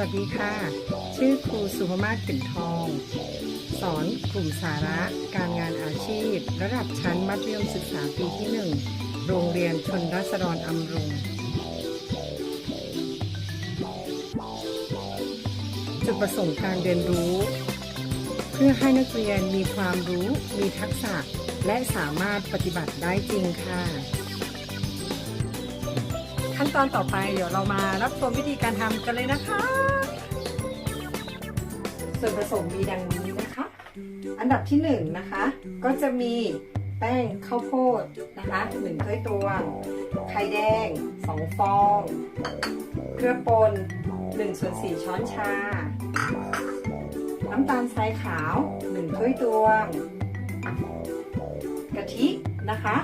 วัสดีค่ะ ชื่อครูสุภมาศกลิ่นทอง สอนกลุ่มสาระการงานอาชีพ ระดับชั้นมัธยมศึกษาปีที่ 1 โรงเรียนชนรัศดรอำรุง จุดประสงค์การเรียนรู้ เพื่อให้นักเรียนมีความรู้ มีทักษะ และสามารถปฏิบัติได้จริงค่ะ ขั้นตอนต่อไปเดี๋ยวเรามารับชมวิธีการทำกันเลยนะคะ ส่วนผสมมีดังนี้นะคะ อันดับที่หนึ่งนะคะ ก็จะมีแป้งข้าวโพดนะคะหนึ่งถ้วยตวง ไข่แดงสองฟอง เกลือป่นหนึ่งส่วนสี่ช้อนชา น้ำตาลทรายขาวหนึ่งถ้วยตวง กะทินะคะ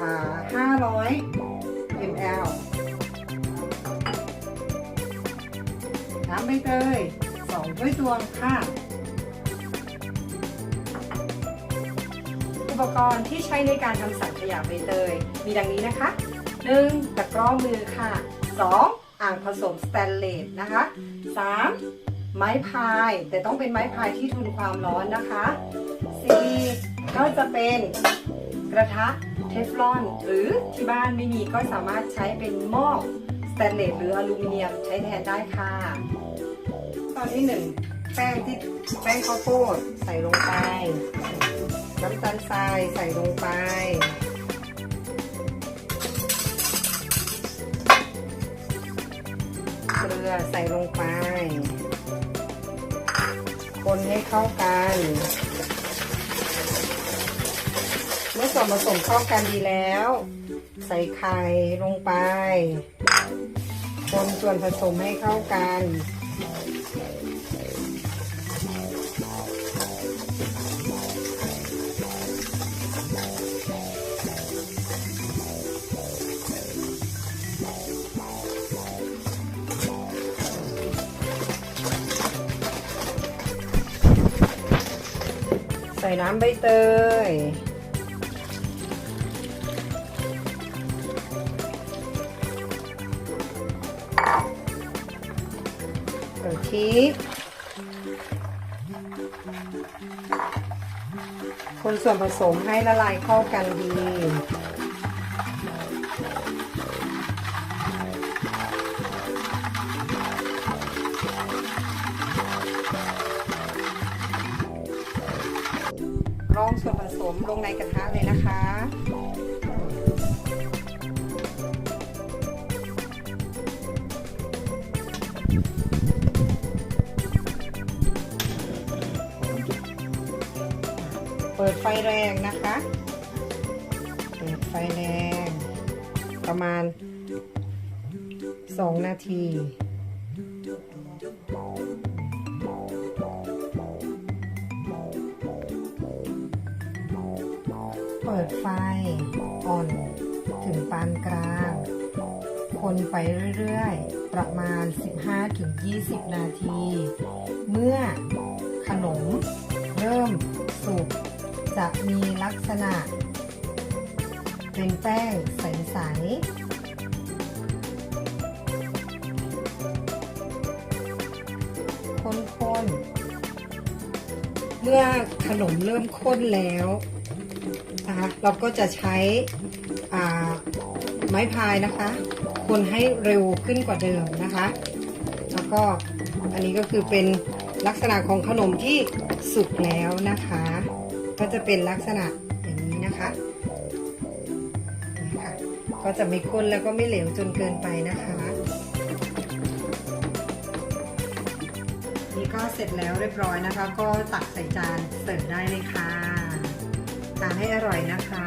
อ่า500 ml น้ำใบเตย2ถ้วยตวงค่ะ อุปกรณ์ที่ใช้ในการทำสังขยาใบเตย มีดังนี้นะคะ 1. ตะกร้อมือค่ะ 2. อ่างผสมสแตนเลสนะคะ 3. ไม้พาย แต่ต้องเป็นไม้พายที่ทนความร้อนนะคะ 4. ก็จะเป็น กระทะเทฟลอน หรือที่บ้านไม่มีก็สามารถใช้เป็นหม้อสแตนเลสหรืออลูมิเนียมใช้แทนได้ค่ะ ตอนที่หนึ่งแป้งที่แป้งข้าวโพดใส่ลงไป น้ำตาลทรายใส่ลงไปเกลือใส่ลงไป คนให้เข้ากัน มื่อส่วนผสมเข้ากันดีแล้ว ใส่ไข่ลงไป คนส่วนผสมให้เข้ากันใส่น้ำใบเตย กะทิคนส่วนผสมให้ละลายเข้ากันดี รองส่วนผสมลงในกระทะเลยนะคะ เปิดไฟแรงนะคะ เปิดไฟแรง ประมาณ 2 นาทีเปิดไฟอ่อนถึงปานกลาง คนไปเรื่อยๆ ประมาณ 15-20 นาที เมื่อขนมเริ่มสุก จะมีลักษณะ เป็นแป้งใสๆข้นๆ เมื่อขนมเริ่มข้นแล้วนะคะเราก็จะใช้ไม้พายนะคะ คนให้เร็วขึ้นกว่าเดิมนะคะ แล้วก็อันนี้ก็คือเป็นลักษณะของขนมที่สุกแล้วนะคะ ก็จะเป็นลักษณะอย่างนี้นะคะนี่ค่ะก็จะไม่ข้นแล้วก็ไม่เหลวจนเกินไปนะคะ นี่ก็เสร็จแล้วเรียบร้อยนะคะ ก็ตักใส่จานเสิร์ฟได้เลยค่ะทานให้อร่อยนะคะ